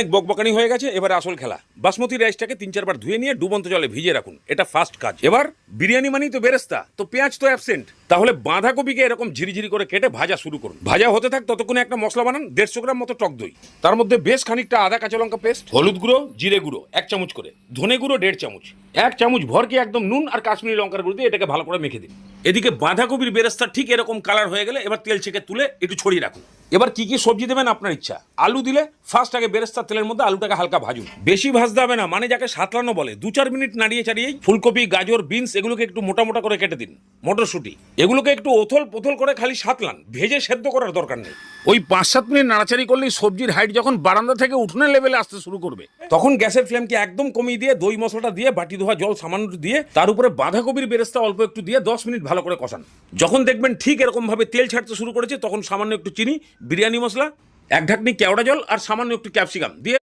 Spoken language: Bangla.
অনেক বকবকানি হয়ে গেছে, এবার আসল খেলা। বাসমতি রাইসটাকে তিন চারবার ধুয়ে নিয়ে ডুবন্ত জলে ভিজে রাখুন। এটা ফার্স্ট কাজ। এবার বিরিয়ানি মানেই তো বেরেস্তা, তো পেঁয়াজ তো অ্যাবসেন্ট তাহলে বাঁধাকপিকে এরকম ঝিরিঝিরি করে কেটে ভাজা শুরু করুন। ভাজা হতে থাক, ততক্ষণে একটা মশলা বানান, দেড়শো গ্রাম মতো টক দই। তার মধ্যে বেশ খানিকটা আদা, কাঁচা লঙ্কা পেস্ট হলুদ গুঁড়ো, জিরে গুঁড়ো, এক চামচ করে। ধনে গুঁড়ো, দেড় চামচ। এক চামচ ভরকে একদম নুন আর কাশ্মীরি লঙ্কার গুঁড়ো দিয়ে এটাকে ভালো করে মেখে দিন। এদিকে বাঁধাকপির বেরেস্তা ঠিক এরকম কালার হয়ে গেলে এবার তেল ছেঁকে তুলে একটু ছড়িয়ে রাখুন। এবার কি কি সবজি দেবেন আপনার ইচ্ছা? আলু দিলে ফার্স্ট আগে বেরেস্তার তেলের মধ্যে আলুটাকে হালকা ভাজুন। বেশি ভাজতে হবে না মানে যাকে সাতলানো বলে। দু চার মিনিট নাড়িয়ে চাড়িয়েই ফুলকপি, গাজর, বিনস এগুলোকে একটু মোটা মোটা করে কেটে দিন, মটরশুঁটি। এগুলোকে একটু ওথল পোথল করে খালি সাতলান, ভেজে সেদ্ধ করার দরকার নেই। ওই পাঁচ সাত মিনিট নাড়াচাড়ি করলেই সবজির হাইট যখন বারান্দা থেকে উঠোনের লেভেলে আসতে শুরু করবে, তখন গ্যাসের ফ্লেমকে একদম কমিয়ে দিয়ে দই মশলাটা দিয়ে, বাটি ধোয়া জল সামান্য দিয়ে, তার উপরে বাঁধাকপির বেরেস্তা অল্প একটু দিয়ে দশ মিনিট ভালো করে কষান। যখন দেখবেন ঠিক এরকমভাবে তেল ছাড়তে শুরু করেছে, তখন সামান্য একটু চিনি বিরিয়ানি মশলা এক ঢাকনি কেওড়া জল আর সামান্য একটু ক্যাপসিকাম। দিয়ে